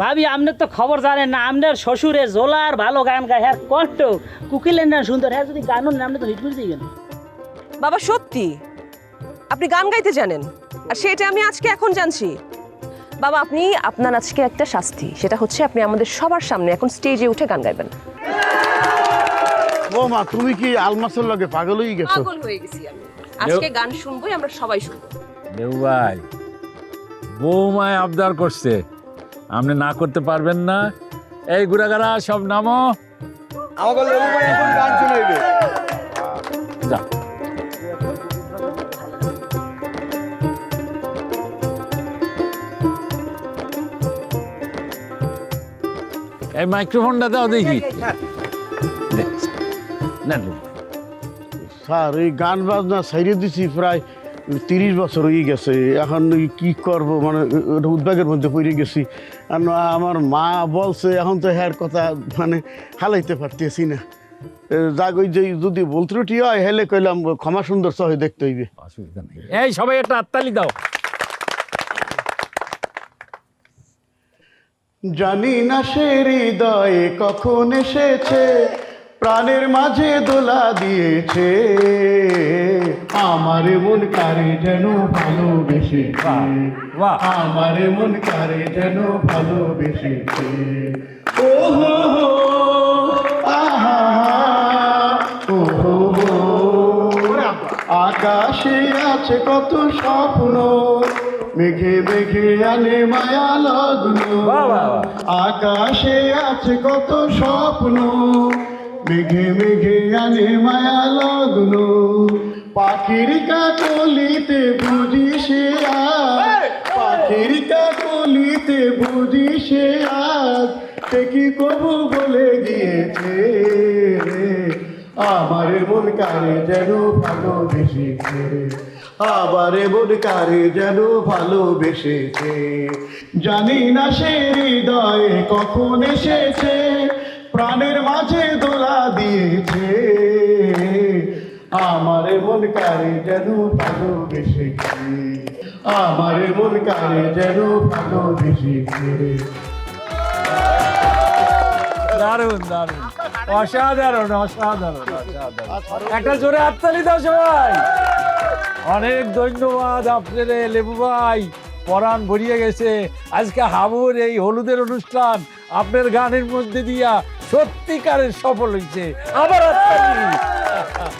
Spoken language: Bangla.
ভাবি আপনার তো খবর জানেন না আপনার শ্বশুরে জোলার ভালো গান গায়। হ্যাঁ কষ্ট। কুকিলেন না সুন্দর। হ্যাঁ যদি গান না আপনি তো হিট করে দিবেন বাবা সত্যি? আপনি গান গাইতে জানেন? আর সেটা আমি আজকে এখন জানছি। বাবা আপনি আপনার আজকে একটা শাস্তি। সেটা হচ্ছে আপনি আমাদের সবার সামনে এখন স্টেজে উঠে গান গাইবেন। ও মা তুমি কি আলমাসের লগে পাগল হয়ে গেছো? পাগল হয়ে গেছি আমি। আজকে গান শুনবোই আমরা সবাই শুনব। দেউ ভাই বৌমায় আবদার করছে। আপনি না করতে পারবেন না। এই গুড়াগাড়া সব নামো। আমাকে লেবু ভাই এখন গান শুনাইবে। যা। এই মাইক্রোফোনটা দাও দেখি। স্যার এই গান বাজনা সাইরে দিছি প্রায় তিরিশ বছর হয়ে গেছে এখন কি করব? মানে উদ্বেগের মধ্যে পড়ে গেছি। আর না আমার মা বলছে এখন তো হ্যার কথা মানে হালাইতে পারতেছি না। যাক ওই যে যদি ভুল ত্রুটি হয় হেলে কইলাম ক্ষমা সুন্দর সহে দেখতে হইবে। অসুবিধা নেই। এই সবাই একটা হাততালি দাও। জানি না সে হৃদয়ে কখন এসেছে। প্রাণের মাঝে দোলা দিয়েছে আমার মন কারে যেন ভালোবেসেছে বাহ। আমার মন কারে যেন ভালোবেসেছে ও হো হো, আহা, ও হো। আকাশে আছে কত স্বপ্ন মেঘে মেঘে আনে মায়া লগ্ন। আকাশে আছে কত স্বপ্ন মেঘে মেঘে আনে মায়া লগ্ন পাখির কাকলিতে বুঝি সে আজ। পাখির কাকলিতে বুঝি সে আজ। সে কি কবু বলে গিয়েছে আমার মন কারে যেন ভালোবেসেছে আবার মন কারে যেন ভালোবেসেছে জানি না সে হৃদয়ে কখন এসেছে। দিয়েছে। আমার মন কারে যেন ভালোবেসেছে আমার মন কারে যেন ভালোবেসেছে দারুণ দারুণ। অসাধারণ অসাধারণ একটা জোরে হাততালি দাও সবাই। অনেক ধন্যবাদ আপনার লেবু ভাই। পরাণ ভরিয়ে গেছে। আজকে হাবুর এই হলুদের অনুষ্ঠান আপনার গানের মধ্যে দিয়া সত্যিকারের সফল হয়েছে। আবার